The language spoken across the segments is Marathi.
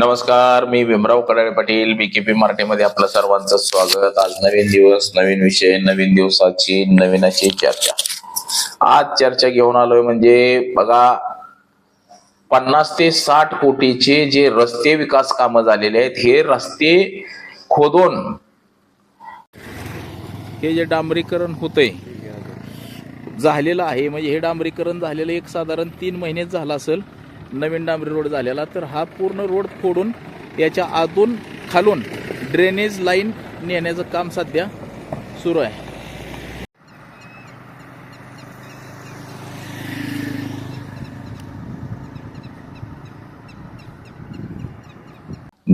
नमस्कार मी भीमराव कडाळे पाटील बीकेपी मराठीमध्ये आपलं सर्वांचं स्वागत. आज नवीन दिवस नवीन विषय नवीन दिवसाची नवीन अशी चर्चा. आज चर्चा घेऊन आलोय म्हणजे बघा पन्नास ते साठ कोटीचे जे रस्ते विकास कामं झालेले आहेत हे रस्ते खोदून हे जे डांबरीकरण होतंय झालेलं आहे. म्हणजे हे डांबरीकरण झालेलं एक साधारण तीन महिनेच झालं असेल. नवीन डांबरी रोड झालेला तर हा पूर्ण रोड फोडून याच्या आतून खालून ड्रेनेज लाईन नेण्याचं काम सध्या सुरू आहे.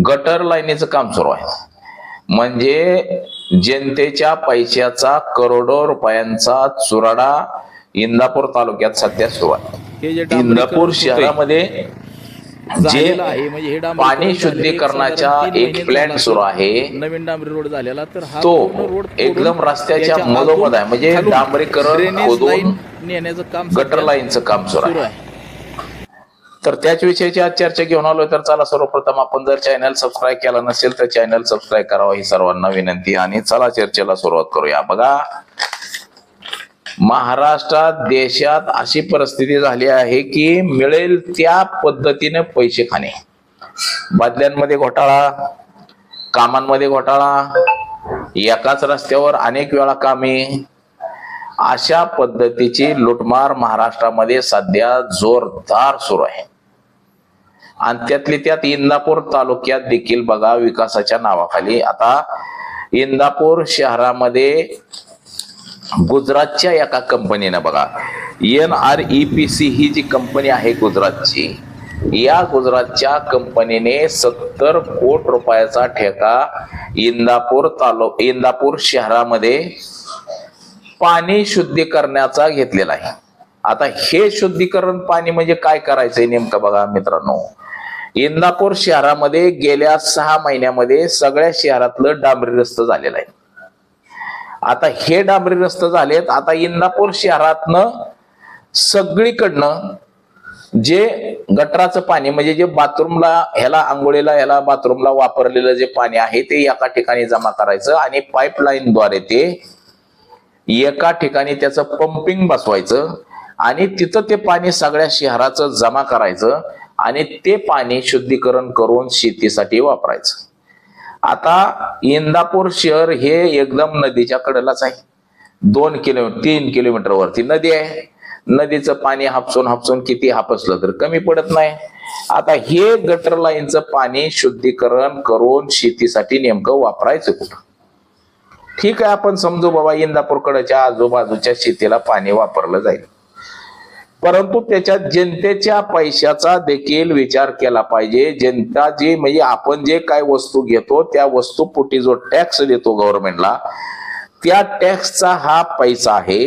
गटर लाईनीचं काम सुरू आहे. म्हणजे जनतेच्या पैशाचा करोडो रुपयांचा चुराडा इंदापूर तालुक्यात सध्या सुरू आहे. इंदापूर शहरामध्ये जे म्हणजे पाणी शुद्धीकरणाचा एक प्लॅन सुरू. आहे. नवीन डांबरी रोड झालेला तर तो एकदम रस्त्याच्या याच्या मधोमध आहे म्हणजे डांबरीकरण नेण्याचं काम गटर लाईनचं काम सुरू आहे. तर त्याच विषयाची आज चर्चा घेऊन आलोय तर चला सर्वप्रथम आपण जर चॅनल सबस्क्राईब केला नसेल तर चॅनल सबस्क्राईब करावं ही सर्वांना विनंती. आणि चला चर्चेला सुरुवात करूया. बघा महाराष्ट्रात देशात अशी परिस्थिती झाली आहे की मिळेल त्या पद्धतीने पैसे खाणे. बदल्यांमध्ये घोटाळा कामांमध्ये घोटाळा एकाच रस्त्यावर अनेक वेळा कामे अशा पद्धतीची लुटमार महाराष्ट्रामध्ये सध्या जोरदार सुरू आहे. आणि त्यातली त्यात इंदापूर तालुक्यात देखील बघा विकासाच्या नावाखाली. आता इंदापूर शहरामध्ये गुजरातच्या एका कंपनीनं बघा N R E P C ही जी कंपनी आहे गुजरातची या गुजरातच्या कंपनीने सत्तर कोट रुपयाचा ठेका इंदापूर तालु इंदापूर शहरामध्ये पाणी शुद्धीकरणाचा घेतलेला आहे. आता हे शुद्धीकरण पाणी म्हणजे काय करायचंय नेमकं बघा मित्रांनो. इंदापूर शहरामध्ये गेल्या सहा महिन्यामध्ये सगळ्या शहरातलं डांबरी रस्त झालेलं आहे. आता हे डांबरी रस्ते झालेत. आता इंदापूर शहरातनं सगळीकडनं जे गटराचं पाणी म्हणजे जे बाथरूमला ह्याला आंघोळीला ह्याला बाथरूमला वापरलेलं जे पाणी आहे ते एका ठिकाणी जमा करायचं आणि पाईपलाईनद्वारे ते एका ठिकाणी त्याचं पंपिंग बसवायचं आणि तिथं ते पाणी सगळ्या शहराचं जमा करायचं आणि ते पाणी शुद्धीकरण करून शेतीसाठी वापरायचं. आता इंदापूर शहर हे एकदम नदीच्या कडेलाच आहे. दोन किलोमीटर तीन किलोमीटर वरती नदी आहे. नदीचं पाणी हापसून हापसून किती हापसलं तर कमी पडत नाही. आता हे गटर लाईनचं पाणी शुद्धीकरण करून शेतीसाठी नेमकं वापरायचं कुठं? ठीक आहे आपण समजू बाबा इंदापूरकडच्या आजूबाजूच्या शेतीला पाणी वापरलं जाईल. परंतु त्याच्यात जनतेच्या पैशाचा देखील विचार केला पाहिजे. जनता जे म्हणजे आपण जे काय वस्तू घेतो त्या वस्तू पोटी जो टॅक्स देतो गव्हर्नमेंटला त्या टॅक्सचा हा पैसा आहे.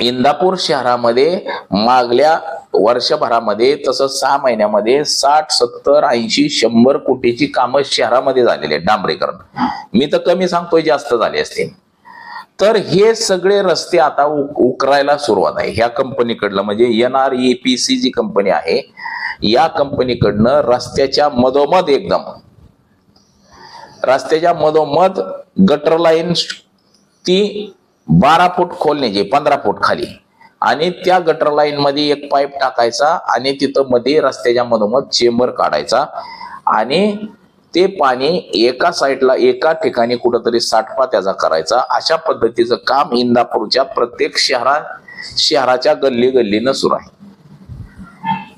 इंदापूर शहरामध्ये मागल्या वर्षभरामध्ये तसंच सहा महिन्यामध्ये साठ सत्तर ऐंशी शंभर कोटीची कामं शहरामध्ये झालेली आहेत डांबरेकरण. मी तर कमी सांगतोय जास्त झाले असतील. तर हे सगळे रस्ते आता उकरायला सुरुवात आहे. ह्या कंपनीकडलं म्हणजे N R E P C जी कंपनी आहे या कंपनीकडनं रस्त्याच्या मधोमध एकदम. रस्त्याच्या मधोमध गटर लाईन ती बारा फूट खोलण्याची पंधरा फूट खाली. आणि त्या गटर लाईन मध्ये एक पाईप टाकायचा आणि तिथं मध्ये रस्त्याच्या मधोमध चेंबर काढायचा. आणि ते पाणी एका साईडला एका ठिकाणी कुठंतरी साठपा त्याचा करायचा. अशा पद्धतीचं काम इंदापूरच्या प्रत्येक शहरा शहराच्या गल्ली गल्लीनं सुरू आहे.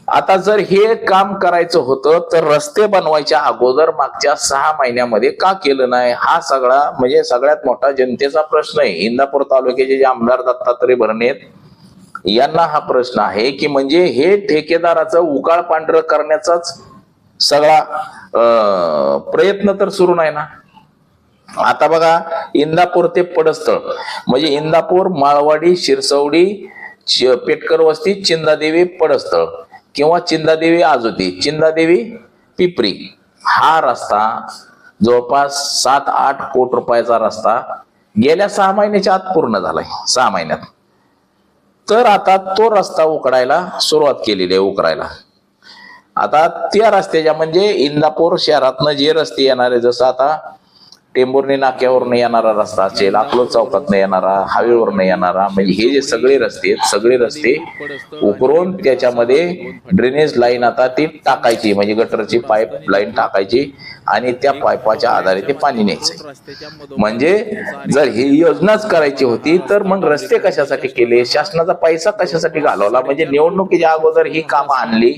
आता जर हे काम करायचं होतं तर रस्ते बनवायच्या अगोदर मागच्या सहा महिन्यामध्ये का केलं नाही? हा सगळा म्हणजे सगळ्यात मोठा जनतेचा प्रश्न आहे. इंदापूर तालुक्याचे जे आमदार दत्तात्रय भरणेत यांना हा प्रश्न आहे की म्हणजे हे ठेकेदाराचं उकाळ पांढरं करण्याचाच सगळा प्रयत्न तर सुरू नाही ना. आता बघा इंदापूर ते पडस्थळ. म्हणजे इंदापूर माळवाडी शिरसवडी पेटकर वस्ती चिंदादेवी पडस्थळ. किंवा चिंदादेवी आजोती चिंदादेवी पिपरी. हा रस्ता जवळपास सात आठ कोटी रुपयाचा रस्ता गेल्या सहा महिन्याच्या आत पूर्ण झालाय. सहा महिन्यात. तर आता तो रस्ता उकडायला सुरुवात केलेली आहे उकरायला आता त्या रस्त्याच्या म्हणजे इंदापूर शहरातनं जे रस्ते येणारे जसं आता टेंभुर्णी नाक्यावरनं येणारा रस्ता असेल अकलोज चौकातनं येणारा हायवेवरनं येणारा म्हणजे हे जे सगळे रस्ते आहेत सगळे रस्ते उकरून त्याच्यामध्ये ड्रेनेज लाईन आता ती टाकायची म्हणजे गटरची पाईप लाईन टाकायची आणि त्या पाईपाच्या आधारे ते पाणी न्यायचं म्हणजे जर ही योजनाच करायची होती तर मग रस्ते कशासाठी केले? शासनाचा पैसा कशासाठी घालवला? म्हणजे निवडणुकीच्या अगोदर ही कामं आणली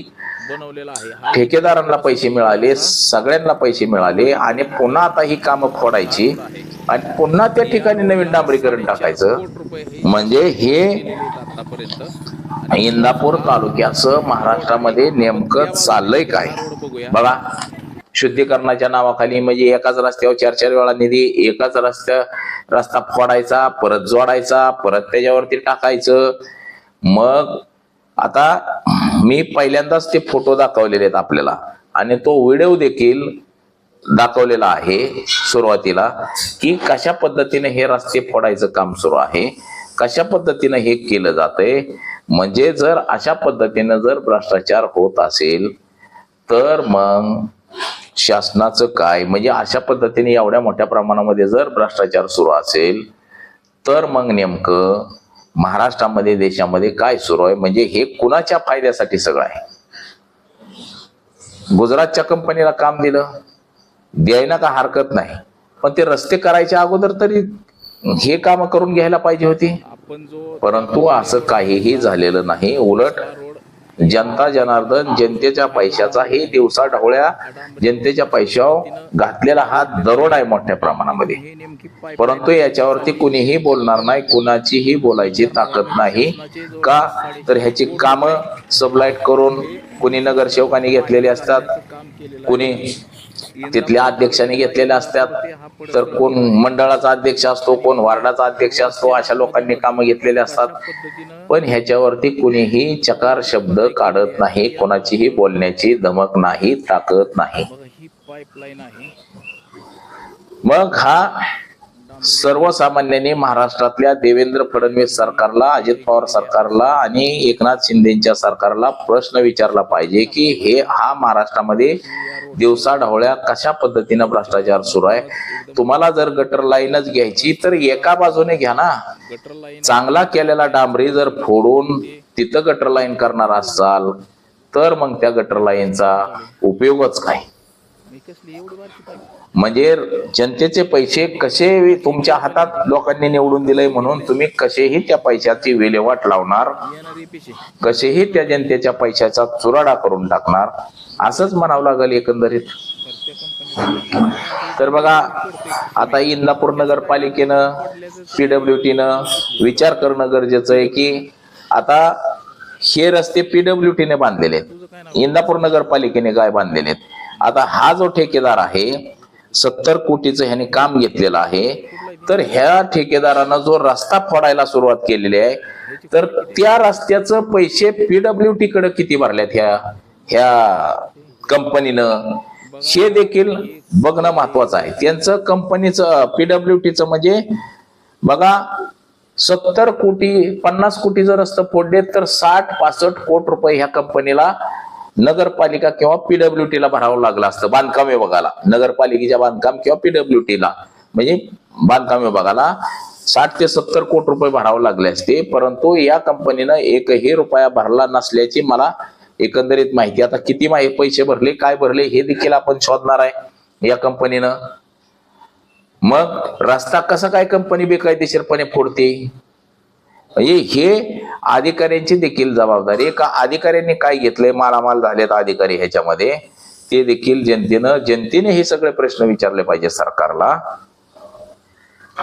बनवलेला आहे. ठेकेदारांना पैसे मिळाले सगळ्यांना पैसे मिळाले आणि पुन्हा आता ही कामं फोडायची. आणि पुन्हा त्या ठिकाणी नवीन डांबरीकरण टाकायचं. म्हणजे हे इंदापूर तालुक्याचं महाराष्ट्रामध्ये नेमकं चाललंय काय? बघा शुद्धीकरणाच्या नावाखाली म्हणजे एकाच रस्त्यावर चार चार वेळा निधी एकाच रस्त्या रस्ता फोडायचा परत जोडायचा परत त्याच्यावरती टाकायचं. मग आता मी पहिल्यांदाच ते फोटो दाखवलेले आहेत आपल्याला. आणि तो व्हिडिओ देखील दाखवलेला आहे सुरुवातीला की कशा पद्धतीने हे रस्ते फोडायचं काम सुरू आहे कशा पद्धतीने हे केलं जातंय. म्हणजे जर अशा पद्धतीनं जर भ्रष्टाचार होत असेल तर मग शासनाचं काय? म्हणजे अशा पद्धतीने एवढ्या मोठ्या प्रमाणामध्ये जर भ्रष्टाचार सुरू असेल तर मग नेमकं महाराष्ट्रामध्ये देशामध्ये काय सुरू आहे? म्हणजे हे कुणाच्या फायद्यासाठी सगळं आहे? गुजरातच्या कंपनीला काम दिलं. द्यायला का हरकत नाही? पण ते रस्ते करायच्या अगोदर तरी हे काम करून घ्यायला पाहिजे होती. परंतु असं काहीही झालेलं नाही. उलट जनता जनार्दन जनतेच्या पैशाचा हे दिवसा ढवळ्या जनतेच्या पैशावर घातलेला हा दरोड आहे मोठ्या प्रमाणामध्ये. परंतु याच्यावरती कुणीही बोलणार नाही कुणाचीही बोलायची ताकद नाही. का? तर ह्याची कामं सबलाईट करून कुणी नगरसेवकांनी घेतलेली असतात कुणी तिथल्या अध्यक्षांनी घेतलेले असतात. तर कोण मंडळाचा अध्यक्ष असतो कोण वार्डाचा अध्यक्ष असतो अशा लोकांनी कामं घेतलेले असतात. पण ह्याच्यावरती कुणीही चकार शब्द काढत नाही कोणाचीही बोलण्याची धमक नाही ताकद नाही. मग हा सर्वसामान्यांनी महाराष्ट्रातल्या देवेंद्र फडणवीस सरकारला अजित पवार सरकारला आणि एकनाथ शिंदेच्या सरकारला प्रश्न विचारला पाहिजे की हे हा महाराष्ट्रामध्ये दिवसा ढवळ्या कशा पद्धतीनं भ्रष्टाचार सुरू आहे? तुम्हाला जर गटर लाईनच घ्यायची तर एका बाजूने घ्या ना. गटर लाईन चांगला केलेला डांबरी जर फोडून तिथं गटर लाईन करणार असाल तर मग त्या गटर लाईनचा उपयोगच काय म्हणजे जनतेचे पैसे कसे तुमच्या हातात लोकांनी निवडून दिले म्हणून तुम्ही कसेही त्या पैशाची विल्हेवाट लावणार कसेही त्या जनतेच्या पैशाचा चुराडा करून टाकणार असंच म्हणावं लागेल एकंदरीत. तर बघा आता इंदापूर नगरपालिकेनं पीडब्ल्यू टीनं विचार करणं गरजेचं आहे की आता हे रस्ते पीडब्ल्यू टीने बांधलेले आहेत. इंदापूर नगरपालिकेने काय बांधलेले आहेत? आता हा जो ठेकेदार आहे सत्तर कोटीचं ह्याने काम घेतलेलं आहे. तर ह्या ठेकेदारानं जो रस्ता फोडायला सुरुवात केलेली आहे तर त्या रस्त्याचं पैसे पीडब्ल्यू टी कडे किती भरल्यात ह्या ह्या कंपनीनं? हे देखील बघणं महत्वाचं आहे. त्यांचं कंपनीचं पीडब्ल्यू टीचं म्हणजे बघा सत्तर कोटी पन्नास कोटीचं रस्ता फोडले तर साठ पासष्ट कोटी रुपये ह्या कंपनीला नगरपालिका किंवा पीडब्ल्यू ला भरावं लागलं असतं बांधकाम विभागाला. नगरपालिकेच्या बांधकाम किंवा पीडब्ल्यू ला. म्हणजे बांधकाम विभागाला साठ ते सत्तर कोटी रुपये भरावे लागले असते. परंतु या कंपनीनं एकही रुपया भरला नसल्याची मला एकंदरीत माहिती. आता किती माहि पैसे भरले काय भरले हे देखील आपण शोधणार आहे या कंपनीनं. मग रस्ता कसा काय कंपनी बेकायदेशीरपणे फोडते? हे अधिकाऱ्यांची देखील जबाबदारी का अधिकाऱ्यांनी काय घेतलंय? मालामाल झालेत अधिकारी ह्याच्यामध्ये. ते देखील जनतेनं जनतेने हे सगळे प्रश्न विचारले पाहिजे सरकारला.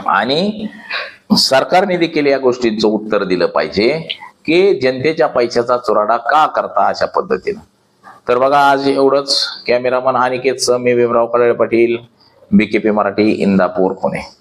आणि सरकारने देखील या गोष्टींचं उत्तर दिलं पाहिजे की जनतेच्या पैशाचा चुराडा का करता अशा पद्धतीनं? तर बघा आज एवढंच. कॅमेरामन अनिकेत सह मी भीमराव कडाळे पाटील बीकेपी मराठी इंदापूर पुणे.